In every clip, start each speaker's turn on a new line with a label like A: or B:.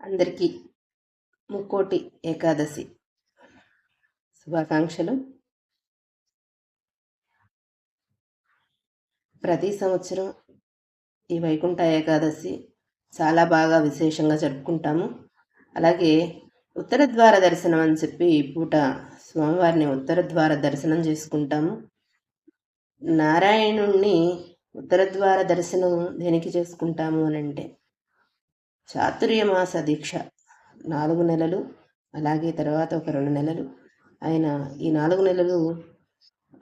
A: అందరికీ ముక్కోటి ఏకాదశి శుభాకాంక్షలు. ప్రతి సంవత్సరం ఈ వైకుంఠ ఏకాదశి చాలా బాగా విశేషంగా జరుపుకుంటాము. అలాగే ఉత్తర ద్వార దర్శనం అని చెప్పి ఈ పూట స్వామివారిని ఉత్తర ద్వార దర్శనం చేసుకుంటాము. నారాయణుణ్ణి ఉత్తర ద్వార దర్శనం దేనికి చేసుకుంటాము అని అంటే చాతుర్యమాస దీక్ష. నాలుగు నెలలు అలాగే తర్వాత ఒక రెండు నెలలు. ఆయన ఈ నాలుగు నెలలు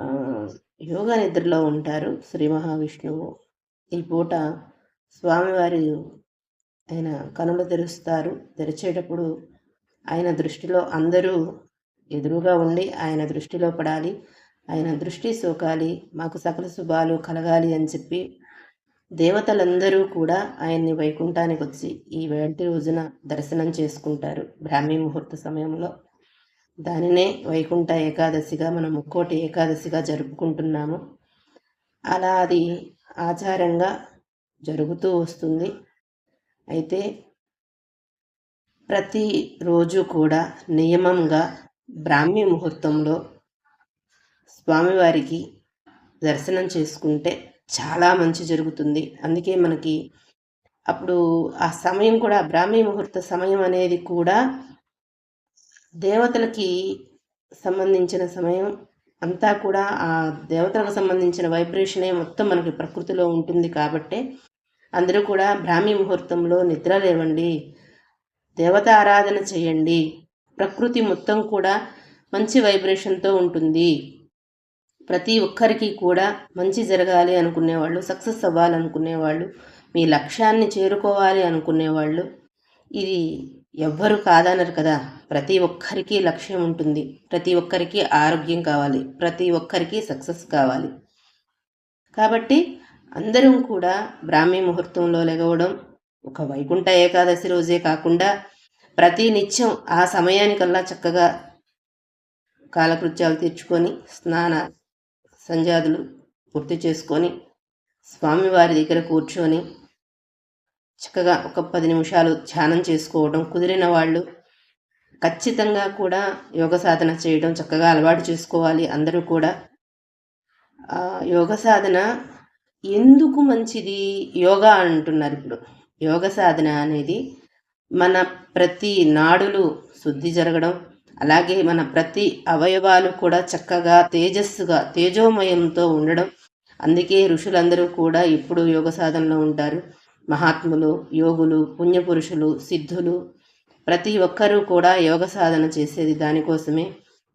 A: యోగ యోగా నిద్రలో ఉంటారు. శ్రీ మహావిష్ణువు ఈ పూట స్వామివారి ఆయన కనులు తెరుస్తారు. తెరిచేటప్పుడు ఆయన దృష్టిలో అందరూ ఎదురుగా ఉండి ఆయన దృష్టిలో పడాలి. ఆయన దృష్టి సోకాలి. మాకు సకల శుభాలు కలగాలి అని చెప్పి దేవతలందరూ కూడా ఆయన్ని వైకుంఠానికి వచ్చి ఈ వేటి రోజున దర్శనం చేసుకుంటారు. బ్రాహ్మీ ముహూర్త సమయంలో దానినే వైకుంఠ ఏకాదశిగా మనం ముక్కోటి ఏకాదశిగా జరుపుకుంటున్నాము. అలా అది ఆచారంగా జరుగుతూ వస్తుంది. అయితే ప్రతి రోజు కూడా నియమంగా బ్రాహ్మీ ముహూర్తంలో స్వామివారికి దర్శనం చేసుకుంటే చాలా మంచి జరుగుతుంది. అందుకే మనకి అప్పుడు ఆ సమయం కూడా బ్రాహ్మీ ముహూర్త సమయం అనేది కూడా దేవతలకి సంబంధించిన సమయం. అంతా కూడా ఆ దేవతలకు సంబంధించిన వైబ్రేషనే మొత్తం మనకి ప్రకృతిలో ఉంటుంది కాబట్టే అందరూ కూడా బ్రాహ్మీ ముహూర్తంలో నిద్ర లేవండి. దేవత ఆరాధన చేయండి. ప్రకృతి మొత్తం కూడా మంచి వైబ్రేషన్తో ఉంటుంది. ప్రతి ఒక్కరికి కూడా మంచి జరగాలి అనుకునేవాళ్ళు సక్సెస్ అవ్వాలనుకునేవాళ్ళు మీ లక్ష్యాన్ని చేరుకోవాలి అనుకునేవాళ్ళు. ఇది ఎవ్వరు కాదనరు కదా. ప్రతి ఒక్కరికి లక్ష్యం ఉంటుంది. ప్రతి ఒక్కరికి ఆరోగ్యం కావాలి. ప్రతి ఒక్కరికి సక్సెస్ కావాలి. కాబట్టి అందరం కూడా బ్రాహ్మీ ముహూర్తంలో లెగవడం ఒక వైకుంఠ ఏకాదశి రోజే కాకుండా ప్రతి నిత్యం ఆ సమయానికల్లా చక్కగా కాలకృత్యాలు తీర్చుకొని స్నాన సంధ్యాదులు పూర్తి చేసుకొని స్వామివారి దగ్గర కూర్చొని చక్కగా ఒక పది నిమిషాలు ధ్యానం చేసుకోవడం కుదిరిన వాళ్ళు ఖచ్చితంగా కూడా యోగ సాధన చేయడం చక్కగా అలవాటు చేసుకోవాలి. అందరూ కూడా. యోగ సాధన ఎందుకు మంచిది? యోగా అంటున్నారు ఇప్పుడు. యోగ సాధన అనేది మన ప్రతి నాడులు శుద్ధి జరగడం అలాగే మన ప్రతి అవయవాలు కూడా చక్కగా తేజస్సుగా తేజోమయంతో ఉండడం. అందుకే ఋషులందరూ కూడా ఇప్పుడు యోగ సాధనలో ఉంటారు. మహాత్ములు యోగులు పుణ్యపురుషులు సిద్ధులు ప్రతి ఒక్కరూ కూడా యోగ సాధన చేసేది దానికోసమే.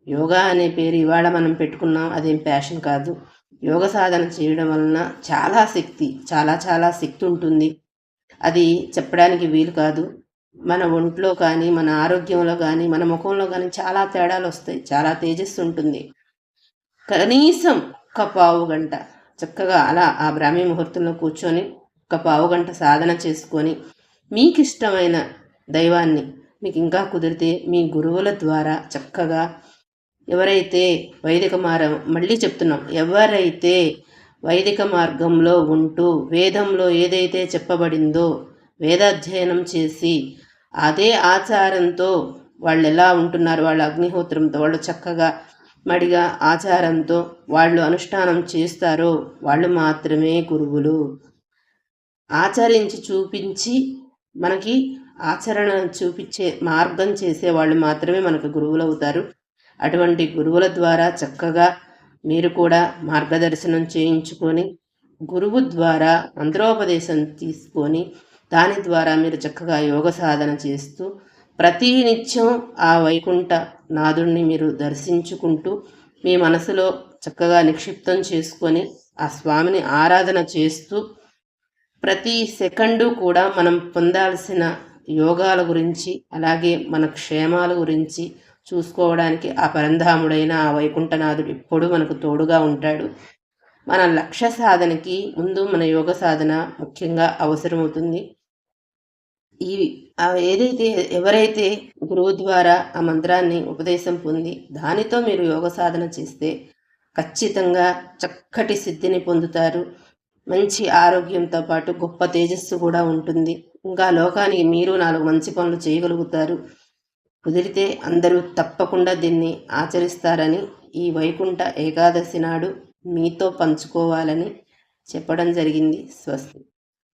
A: యోగా అనే పేరు ఇవాళ మనం పెట్టుకున్నాం అదేం ప్యాషన్ కాదు. యోగ సాధన చేయడం వలన చాలా శక్తి చాలా చాలా శక్తి ఉంటుంది. అది చెప్పడానికి వీలు కాదు. మన ఒంట్లో కానీ మన ఆరోగ్యంలో కానీ మన ముఖంలో కానీ చాలా తేడాలు వస్తాయి. చాలా తేజస్సు ఉంటుంది. కనీసం ఒక పావు గంట చక్కగా అలా ఆ బ్రాహ్మీ ముహూర్తంలో కూర్చొని ఒక పావు గంట సాధన చేసుకొని మీకు ఇష్టమైన దైవాన్ని మీకు ఇంకా కుదిరితే మీ గురువుల ద్వారా చక్కగా ఎవరైతే వైదిక మార్గం మళ్ళీ చెప్తున్నాం. ఎవరైతే వైదిక మార్గంలో ఉంటూ వేదంలో ఏదైతే చెప్పబడిందో వేదాధ్యయనం చేసి అదే ఆచారంతో వాళ్ళు ఎలా ఉంటున్నారు? వాళ్ళ అగ్నిహోత్రంతో వాళ్ళు చక్కగా మడిగా ఆచారంతో వాళ్ళు అనుష్ఠానం చేస్తారో వాళ్ళు మాత్రమే గురువులు. ఆచరించి చూపించి మనకి ఆచరణ చూపించే మార్గం చేసే వాళ్ళు మాత్రమే మనకు గురువులు అవుతారు అటువంటి గురువుల ద్వారా చక్కగా మీరు కూడా మార్గదర్శనం చేయించుకొని గురువు ద్వారా మంత్రోపదేశం తీసుకొని దాని ద్వారా మీరు చక్కగా యోగ సాధన చేస్తూ ప్రతి నిత్యం ఆ వైకుంఠ నాదుణ్ణి మీరు దర్శించుకుంటూ మీ మనసులో చక్కగా నిక్షిప్తం చేసుకొని ఆ స్వామిని ఆరాధన చేస్తూ ప్రతి సెకండు కూడా మనం పొందాల్సిన యోగాల గురించి అలాగే మన క్షేమాల గురించి చూసుకోవడానికి ఆ పరంధాముడైన ఆ వైకుంఠనాథుడు ఎప్పుడూ మనకు తోడుగా ఉంటాడు. మన లక్ష్య సాధనకి ముందు మన యోగ సాధన ముఖ్యంగా అవసరమవుతుంది. ఈ ఆ ఏదైతే ఎవరైతే గురువు ద్వారా ఆ మంత్రాన్ని ఉపదేశం పొంది దానితో మీరు యోగ సాధన చేస్తే ఖచ్చితంగా చక్కటి సిద్ధిని పొందుతారు. మంచి ఆరోగ్యంతో పాటు గొప్ప తేజస్సు కూడా ఉంటుంది. ఇంకా లోకానికి మీరు నాలుగు మంచి పనులు చేయగలుగుతారు. కుదిరితే అందరూ తప్పకుండా దీన్ని ఆచరిస్తారని ఈ వైకుంఠ ఏకాదశి నాడు మీతో పంచుకోవాలని చెప్పడం జరిగింది. స్వస్తి.